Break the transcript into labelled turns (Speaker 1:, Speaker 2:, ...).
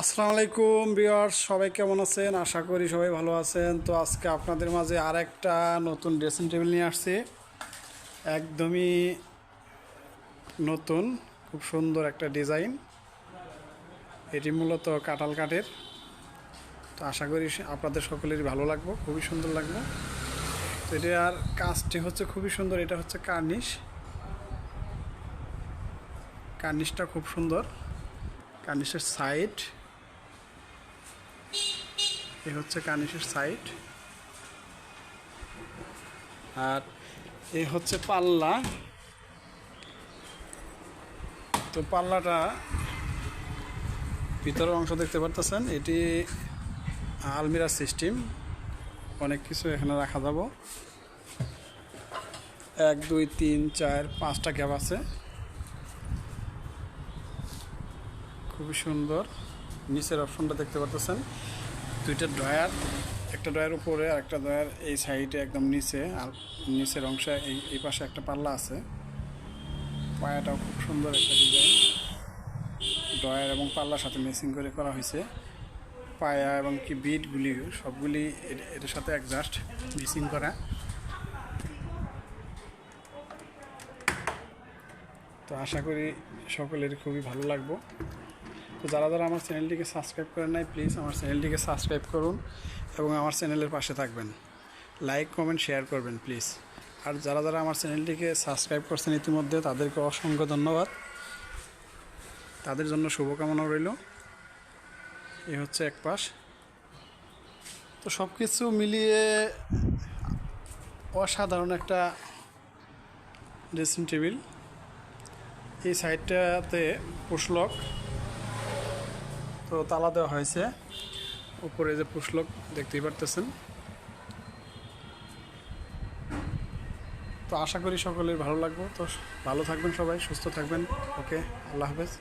Speaker 1: আসসালামু আলাইকুম বিয়ার্স সবাই কেমন আছেন? আশা করি সবাই ভালো আছেন। তো আজকে আপনাদের মাঝে আর একটা নতুন ড্রেসিং টেবিল নিয়ে আসছি। একদমই নতুন, খুব সুন্দর একটা ডিজাইন এটি মূলত কাঁঠাল কাঠের। তো আশা করি আপনাদের সকলেরই ভালো লাগবে, খুবই সুন্দর লাগবে। তো এটি আর কাজটি হচ্ছে খুবই সুন্দর, এটা হচ্ছে কার্নিশ। কার্নিশটা খুব সুন্দর। কার্নিশের সাইড এ হচ্ছে কার্নিশের সাইড আর এ হচ্ছে পাল্লা। তো পাল্লাটা ভিতরের অংশ দেখতে পারতেছেন, এটি আলমিরা সিস্টেম অনেক কিছু এখানে রাখা যাব। এক, দুই, তিন, চার, পাঁচটা গ্যাপ আছে। খুবই সুন্দর। নিচের অপশনটা দেখতে পারতেছেন। দুইটা ড্রয়ার, একটা ড্রয়ার উপরে আর একটা ড্রয়ার এই সাইডে একদম নিচে, আর নিচের অংশে এই এই পাশে একটা পাল্লা আছে। পায়াটাও খুব সুন্দর একটা ডিজাইন ড্রয়ার এবং পাল্লার সাথে মেসিং করে করা হয়েছে। পায়া এবং কি বিটগুলি সবগুলি এটার সাথে অ্যাডজাস্ট মেসিং করা। তো আশা করি সকলের খুবই ভালো লাগবে। তো যারা যারা আমার চ্যানেলটিকে সাবস্ক্রাইব করেন নাই প্লিজ আমার চ্যানেলটিকে সাবস্ক্রাইব করুন এবং আমার চ্যানেলের পাশে থাকবেন। লাইক কমেন্ট শেয়ার করবেন প্লিজ আর যারা যারা আমার চ্যানেলটিকে সাবস্ক্রাইব করছেন ইতিমধ্যে, তাদেরকে অসংখ্য ধন্যবাদ। তাদের জন্য শুভকামনা রইল। এ হচ্ছে এক পাশ। তো সব কিছু মিলিয়ে অসাধারণ একটা ড্রেসিং টেবিল এই সাইডটাতে পুষলক তো তালা দেওয়া হয়েছে। উপরে যে পুষলক, দেখতেই পারতেছেন। তো আশা করি সকলের ভালো লাগবে। তো ভালো থাকবেন সবাই, সুস্থ থাকবেন। ওকে, আল্লাহ হাফেজ।